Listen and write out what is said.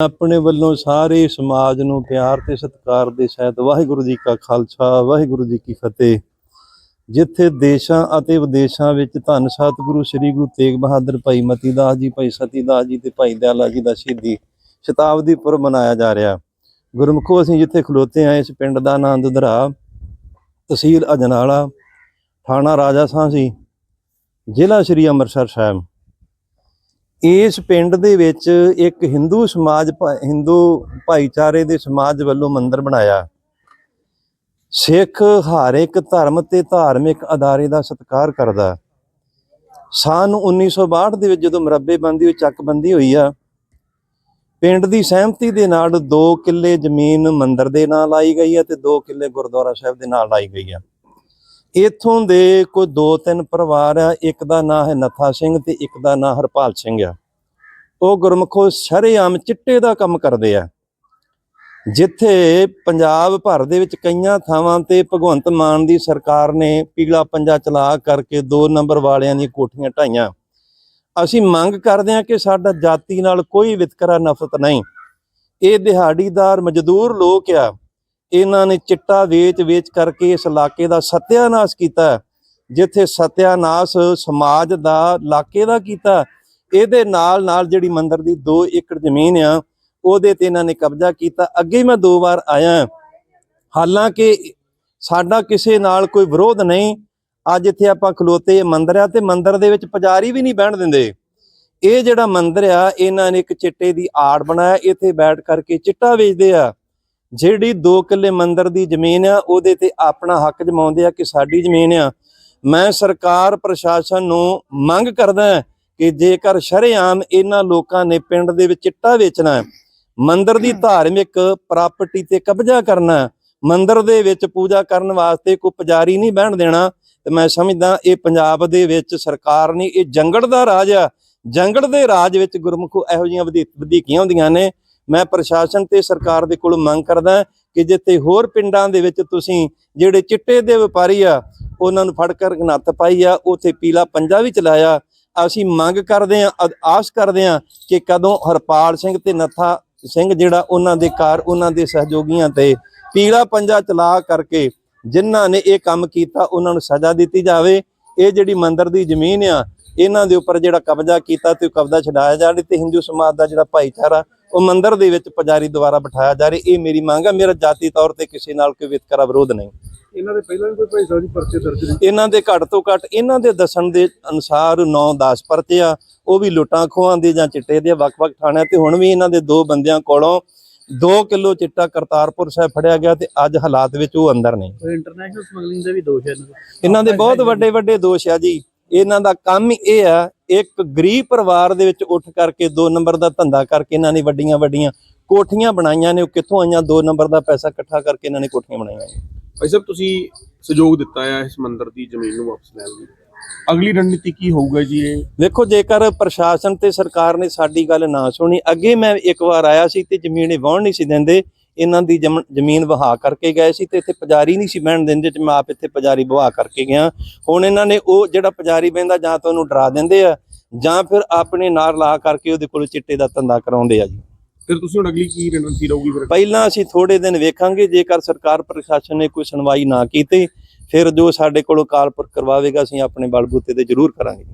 ਆਪਣੇ ਵੱਲੋਂ ਸਾਰੇ ਸਮਾਜ ਨੂੰ ਪਿਆਰ ਤੇ ਸਤਿਕਾਰ ਦੇ ਸਹਿਤ ਵਾਹਿਗੁਰੂ ਜੀ ਕਾ ਖਾਲਸਾ, ਵਾਹਿਗੁਰੂ ਜੀ ਕੀ ਫਤਿਹ। ਜਿੱਥੇ ਦੇਸ਼ਾਂ ਅਤੇ ਵਿਦੇਸ਼ਾਂ ਵਿੱਚ ਧੰਨ ਸਤਿਗੁਰੂ ਸ੍ਰੀ ਗੁਰੂ ਤੇਗ ਬਹਾਦਰ ਭਾਈ ਮਤੀ ਦਾਸ ਜੀ, ਭਾਈ ਸਤੀ ਦਾਸ ਜੀ ਤੇ ਭਾਈ ਦਿਆਲਾ ਜੀ ਦਾ ਸ਼ਹੀਦੀ ਸ਼ਤਾਬਦੀ ਪੁਰਬ ਮਨਾਇਆ ਜਾ ਰਿਹਾ। ਗੁਰਮੁਖੋ, ਅਸੀਂ ਜਿੱਥੇ ਖਲੋਤੇ ਆ ਇਸ ਪਿੰਡ ਦਾ ਨਾਂ ਦੁਧਰਾ ਤਹਿਸੀਲ ਅਜਨਾਲਾ, ਥਾਣਾ ਰਾਜਾ ਸਾਂਸੀ, ਜ਼ਿਲ੍ਹਾ ਸ੍ਰੀ ਅੰਮ੍ਰਿਤਸਰ ਸਾਹਿਬ। ਇਸ ਪਿੰਡ ਦੇ ਵਿੱਚ ਇੱਕ ਹਿੰਦੂ ਸਮਾਜ ਭਾ- ਹਿੰਦੂ ਭਾਈਚਾਰੇ ਦੇ ਸਮਾਜ ਵੱਲੋਂ ਮੰਦਿਰ ਬਣਾਇਆ। ਸਿੱਖ ਹਰ ਇੱਕ ਧਰਮ ਤੇ ਧਾਰਮਿਕ ਅਦਾਰੇ ਦਾ ਸਤਿਕਾਰ ਕਰਦਾ। ਸਨ 1962 ਦੇ ਵਿੱਚ ਜਦੋਂ ਮਰੱਬੇਬੰਦੀ ਵਿੱਚ ਚੱਕਬੰਦੀ ਹੋਈ ਆ, ਪਿੰਡ ਦੀ ਸਹਿਮਤੀ ਦੇ ਨਾਲ 2 ਕਿੱਲੇ ਜ਼ਮੀਨ ਮੰਦਿਰ ਦੇ ਨਾਲ ਲਾਈ ਗਈ ਹੈ ਤੇ 2 ਕਿੱਲੇ ਗੁਰਦੁਆਰਾ ਸਾਹਿਬ ਦੇ ਨਾਲ ਲਾਈ ਗਈ ਆ। ਇਥੋਂ ਦੇ ਕੋਈ ਦੋ ਤਿੰਨ ਪਰਿਵਾਰ ਆ, ਇੱਕ ਦਾ ਨਾਂ ਹੈ ਨਥਾ ਸਿੰਘ ਤੇ ਇੱਕ ਦਾ ਨਾਂ ਹਰਪਾਲ ਸਿੰਘ ਆ। ਉਹ ਗੁਰਮਖੋ ਸ਼ਰੇਆਮ ਚਿੱਟੇ ਦਾ ਕੰਮ ਕਰਦੇ ਆ। ਜਿੱਥੇ ਪੰਜਾਬ ਭਰ ਦੇ ਵਿੱਚ ਕਈਆਂ ਥਾਵਾਂ ਤੇ ਭਗਵੰਤ ਮਾਨ ਦੀ ਸਰਕਾਰ ਨੇ ਪੀਲਾ ਪੰਜਾ ਚਲਾ ਕਰਕੇ 2 ਨੰਬਰ ਵਾਲਿਆਂ ਦੀਆਂ ਕੋਠੀਆਂ ਢਾਈਆਂ। ਅਸੀਂ ਮੰਗ ਕਰਦੇ ਹਾਂ ਕਿ ਸਾਡਾ ਜਾਤੀ ਨਾਲ ਕੋਈ ਵਿਤਕਰਾ ਨਫ਼ਰਤ ਨਹੀਂ। ਇਹ ਦਿਹਾੜੀਦਾਰ ਮਜ਼ਦੂਰ ਲੋਕ ਆ। ਇਹਨਾਂ ਨੇ ਚਿੱਟਾ ਵੇਚ ਵੇਚ ਕਰਕੇ ਇਸ ਇਲਾਕੇ ਦਾ ਸਤਿਆਨਾਸ਼ ਕੀਤਾ। ਜਿੱਥੇ ਸਤਿਆਨਾਸ਼ ਸਮਾਜ ਦਾ ਇਲਾਕੇ ਦਾ ਕੀਤਾ। ਇਹਦੇ ਨਾਲ ਨਾਲ ਜਿਹੜੀ ਮੰਦਰ ਦੀ 2 ਏਕੜ ਜ਼ਮੀਨ ਆ, ਉਹਦੇ ਤੇ ਇਹਨਾਂ ਨੇ ਕਬਜ਼ਾ ਕੀਤਾ। ਅੱਗੇ ਮੈਂ ਦੋ ਵਾਰ ਆਇਆ। ਹਾਲਾਂਕਿ ਸਾਡਾ ਕਿਸੇ ਨਾਲ ਕੋਈ ਵਿਰੋਧ ਨਹੀਂ। ਅੱਜ ਇੱਥੇ ਆਪਾਂ ਖਲੋਤੇ ਮੰਦਰ ਆ ਤੇ ਮੰਦਰ ਦੇ ਵਿੱਚ ਪੁਜਾਰੀ ਵੀ ਨਹੀਂ ਬਹਿਣ ਦਿੰਦੇ। ਇਹ ਜਿਹੜਾ ਮੰਦਰ ਆ, ਇਹਨਾਂ ਨੇ ਇੱਕ ਚਿੱਟੇ ਦੀ ਆੜ ਬਣਾਇਆ। ਇੱਥੇ ਬੈਠ ਕਰਕੇ ਚਿੱਟਾ ਵੇਚਦੇ ਆ। ਜਿਹੜੀ 2 ਕਿੱਲੇ ਮੰਦਿਰ ਦੀ ਜ਼ਮੀਨ ਆ ਉਹਦੇ ਤੇ ਆਪਣਾ ਹੱਕ ਜਮਾਉਂਦੇ ਆ ਕਿ ਸਾਡੀ ਜ਼ਮੀਨ ਆ। ਮੈਂ ਸਰਕਾਰ ਪ੍ਰਸ਼ਾਸਨ ਨੂੰ ਮੰਗ ਕਰਦਾ ਕਿ ਜੇਕਰ ਸ਼ਰੇਆਮ ਇਹਨਾਂ ਲੋਕਾਂ ਨੇ ਪਿੰਡ ਦੇ ਵਿੱਚ ਚਿੱਟਾ ਵੇਚਣਾ ਮੰਦਿਰ ਦੀ ਧਾਰਮਿਕ ਪ੍ਰਾਪਰਟੀ ਤੇ ਕਬਜ਼ਾ ਕਰਨਾ ਮੰਦਿਰ ਦੇ ਵਿੱਚ ਪੂਜਾ ਕਰਨ ਵਾਸਤੇ ਕੋਈ ਪੁਜਾਰੀ ਨਹੀਂ ਬਹਿਣ ਦੇਣਾ ਤੇ ਮੈਂ ਸਮਝਦਾ ਇਹ ਪੰਜਾਬ ਦੇ ਵਿੱਚ ਸਰਕਾਰ ਨੇ ਇਹ ਜੰਗੜ ਦਾ ਰਾਜ ਆ। ਜੰਗੜ ਦੇ ਰਾਜ ਵਿੱਚ ਗੁਰਮੁਖੋ ਇਹੋ ਜਿਹੀਆਂ ਵਧੀ- ਵਧੀਕੀਆਂ ਹੁੰਦੀਆਂ ਨੇ ਮੈਂ ਪ੍ਰਸ਼ਾਸਨ ਤੇ ਸਰਕਾਰ ਦੇ ਕੋਲ ਮੰਗ ਕਰਦਾ ਕਿ ਜਿੱਥੇ ਹੋਰ ਪਿੰਡਾਂ ਦੇ ਵਿੱਚ ਤੁਸੀਂ ਜਿਹੜੇ ਚਿੱਟੇ ਦੇ ਵਪਾਰੀ ਆ, ਉਹਨਾਂ ਨੂੰ ਫੜ ਕਰ ਨੱਥ ਪਾਈ ਆ, ਉਥੇ ਪੀਲਾ ਪੰਜਾ ਵੀ ਚਲਾਇਆ। ਅਸੀਂ ਮੰਗ ਕਰਦੇ ਆ ਆਸ ਕਰਦੇ ਆ ਕਿ ਕਦੋਂ ਹਰਪਾਲ ਸਿੰਘ ਤੇ ਨੱਥਾ ਸਿੰਘ ਜਿਹੜਾ ਉਹਨਾਂ ਦੇ ਕਾਰ ਉਹਨਾਂ ਦੇ ਸਹਿਯੋਗੀਆਂ ਤੇ ਪੀਲਾ ਪੰਜਾ ਚਲਾ ਕਰਕੇ ਜਿਨ੍ਹਾਂ ਨੇ ਇਹ ਕੰਮ ਕੀਤਾ, ਉਹਨਾਂ ਨੂੰ ਸਜ਼ਾ ਦਿੱਤੀ ਜਾਵੇ। ਇਹ ਜਿਹੜੀ ਮੰਦਰ ਦੀ ਜ਼ਮੀਨ ਆ, ਇਹਨਾਂ ਦੇ ਉੱਪਰ ਜਿਹੜਾ ਕਬਜ਼ਾ ਕੀਤਾ ਤੇ ਉਹ ਕਬਜ਼ਾ ਛਡਾਇਆ ਜਾਵੇ ਤੇ ਹਿੰਦੂ ਸਮਾਜ ਦਾ ਜਿਹੜਾ ਭਾਈਚਾਰਾ ਉਹ ਮੰਦਿਰ ਦੇ ਵਿੱਚ ਪੁਜਾਰੀ ਦੁਆਰਾ ਬਿਠਾਇਆ ਜਾ ਰਿਹਾ। ਇਹ ਮੇਰੀ ਮੰਗ ਆ ਮੇਰਾ ਜਾਤੀ ਤੌਰ ਤੇ ਕਿਸੇ ਨਾਲ ਕੋਈ ਵਿਤਕਰਾ ਵਿਰੋਧ ਨਹੀਂ। ਇਹਨਾਂ ਦੇ ਪਹਿਲਾਂ ਵੀ ਕੋਈ ਭਾਈ ਸਾਹਿਬ ਜੀ ਪਰਚੇ ਦਰਜ ਨੇ? ਇਹਨਾਂ ਦੇ ਘੱਟ ਤੋਂ ਘੱਟ ਇਹਨਾਂ ਦੇ ਦੱਸਣ ਦੇ ਅਨੁਸਾਰ 9-10 ਪਰਚੇ ਆ ਉਹ ਵੀ ਲੁੱਟਾਂ ਖੋਹਾਂ ਦੇ ਜਾਂ ਚਿੱਟੇ ਦੇ ਵੱਖ-ਵੱਖ ਥਾਣਿਆਂ ਤੇ। ਹੁਣ ਵੀ ਇਹਨਾਂ ਦੇ ਦੋ ਬੰਦਿਆਂ ਕੋਲੋਂ 2 ਕਿਲੋ ਚਿੱਟਾ ਕਰਤਾਰਪੁਰ ਸਾਹਿਬ ਫੜਿਆ ਗਿਆ ਤੇ ਅੱਜ ਹਾਲਾਤ ਵਿੱਚ ਉਹ ਅੰਦਰ ਨੇ। ਇੰਟਰਨੈਸ਼ਨਲ ਸਮਗਲਿੰਗ ਦੇ ਵੀ ਦੋਸ਼ ਹੈ ਇਹਨਾਂ ਦੇ? ਇਹਨਾਂ ਦੇ ਬਹੁਤ ਵੱਡੇ ਵੱਡੇ ਦੋਸ਼ ਆ ਜੀ। ਇਹਨਾਂ ਦਾ ਕੰਮ ਹੀ ਇਹ ਆ ਇੱਕ ਗਰੀਬ ਪਰਿਵਾਰ ਦੇ ਵਿੱਚ ਉੱਠ ਕਰਕੇ 2 ਨੰਬਰ ਦਾ ਧੰਦਾ ਕਰਕੇ ਇਹਨਾਂ ਨੇ ਵੱਡੀਆਂ ਵੱਡੀਆਂ ਕੋਠੀਆਂ ਬਣਾਈਆਂ ਨੇ ਉਹ ਕਿੱਥੋਂ ਆਈਆਂ? 2 ਨੰਬਰ ਦਾ ਪੈਸਾ ਇਕੱਠਾ ਕਰਕੇ ਇਹਨਾਂ ਨੇ ਕੋਠੀਆਂ ਬਣਾਈਆਂ ਨੇ। ਭਾਈ ਸਾਹਿਬ ਤੁਸੀਂ ਸਹਿਯੋਗ ਦਿੱਤਾ ਹੈ ਇਸ ਮੰਦਿਰ ਦੀ ਜ਼ਮੀਨ ਨੂੰ ਵਾਪਸ ਲੈਣ ਲਈ। ਅਗਲੀ ਰਣਨੀਤੀ ਕੀ ਹੋਊਗਾ ਜੀ ਇਹ? ਵੇਖੋ ਜੇਕਰ ਪ੍ਰਸ਼ਾਸਨ ਤੇ ਸਰਕਾਰ ਨੇ ਸਾਡੀ ਗੱਲ ਨਾ ਸੁਣੀ ਅੱਗੇ ਮੈਂ ਇੱਕ ਵਾਰ ਆਇਆ ਸੀ ਤੇ ਜ਼ਮੀਨ ਇਹ ਵਾਹੁਣ ਨਹੀਂ ਸੀ ਦਿੰਦੇ। ਇਹਨਾਂ ਦੀ ਜਮ- ਜ਼ਮੀਨ ਵਹਾ ਕਰਕੇ ਗਏ ਸੀ ਤੇ ਇੱਥੇ ਪੁਜਾਰੀ ਨਹੀਂ ਸੀ ਬਹਿਣ ਦਿੰਦੇ ਤੇ ਮੈਂ ਆਪ ਇੱਥੇ ਪੁਜਾਰੀ ਵਹਾ ਕਰਕੇ ਗਿਆ। ਹੁਣ ਇਹਨਾਂ ਨੇ ਉਹ ਜਿਹੜਾ ਪੁਜਾਰੀ ਬਹਿੰਦਾ ਜਾਂ ਤਾਂ ਉਹਨੂੰ ਡਰਾ ਦਿੰਦੇ ਆ ਜਾਂ ਫਿਰ ਆਪਣੇ ਨਾਲ ਲਾ ਕਰਕੇ ਉਹਦੇ ਕੋਲ ਚਿੱਟੇ ਦਾ ਧੰਦਾ ਕਰਾਉਂਦੇ ਆ ਜੀ। ਫਿਰ ਤੁਸੀਂ ਹੁਣ ਅਗਲੀ ਕੀ ਰਣਨੀਤੀ ਰਹੂਗੀ ਫਿਰ? ਪਹਿਲਾਂ ਅਸੀਂ ਥੋੜੇ ਦਿਨ ਵੇਖਾਂਗੇ ਜੇਕਰ ਸਰਕਾਰ ਪ੍ਰਸ਼ਾਸਨ ਨੇ ਕੋਈ ਸੁਣਵਾਈ ਨਾ ਕੀਤੀ ਫਿਰ ਜੋ ਸਾਡੇ ਕੋਲੋਂ ਕਾਲਪੁਰ ਕਰਵਾਵੇਗਾ ਅਸੀਂ ਆਪਣੇ ਬਲਬੂਤੇ ਤੇ ਜ਼ਰੂਰ ਕਰਾਂਗੇ।